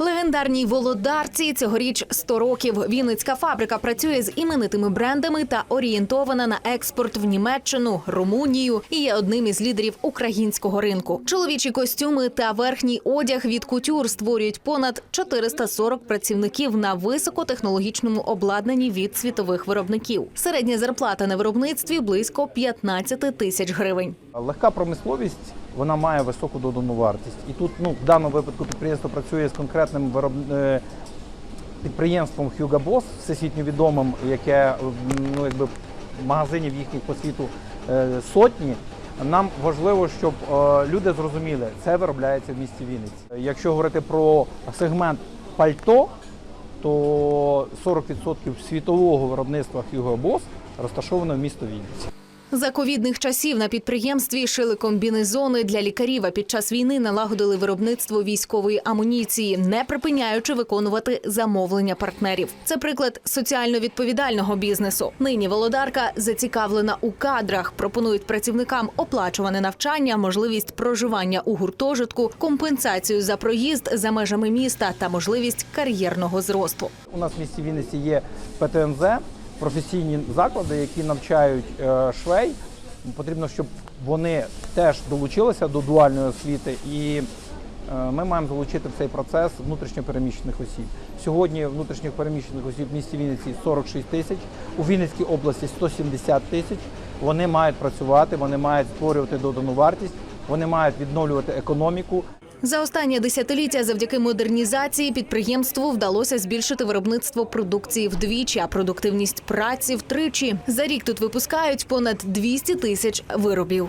Легендарній володарці цьогоріч 100 років. Вінницька фабрика працює з іменитими брендами та орієнтована на експорт в Німеччину, Румунію і є одним із лідерів українського ринку. Чоловічі костюми та верхній одяг від кутюр створюють понад 440 працівників на високотехнологічному обладнанні від світових виробників. Середня зарплата на виробництві близько 15 тисяч гривень. Легка промисловість вона має високу додану вартість. І тут ну, в даному випадку підприємство працює з конкретним вироб... е, підприємством Hugo Boss, всесвітньо відомим, яке ну, якби, магазинів їхніх по світу е, сотні. Нам важливо, щоб е, люди зрозуміли, це виробляється в місті Вінниці. Якщо говорити про сегмент пальто, то 40% світового виробництва Hugo Boss розташовано в місто Вінниці. За ковідних часів на підприємстві шили комбінезони для лікарів. А під час війни налагодили виробництво військової амуніції, не припиняючи виконувати замовлення партнерів. Це приклад соціально відповідального бізнесу. Нині володарка зацікавлена у кадрах. Пропонують працівникам оплачуване навчання, можливість проживання у гуртожитку, компенсацію за проїзд за межами міста та можливість кар'єрного зросту. У нас в місті Вінниці є ПТНЗ, професійні заклади, які навчають е, швей. Потрібно, щоб вони теж долучилися до дуальної освіти, і е, ми маємо залучити в цей процес внутрішньопереміщених осіб. Сьогодні внутрішніх переміщених осіб в місті Вінниці 46 тисяч, у Вінницькій області 170 тисяч. Вони мають працювати, вони мають створювати додану вартість, вони мають відновлювати економіку. За останнє десятиліття завдяки модернізації підприємству вдалося збільшити виробництво продукції вдвічі, а продуктивність праці втричі. За рік тут випускають понад 200 тисяч виробів.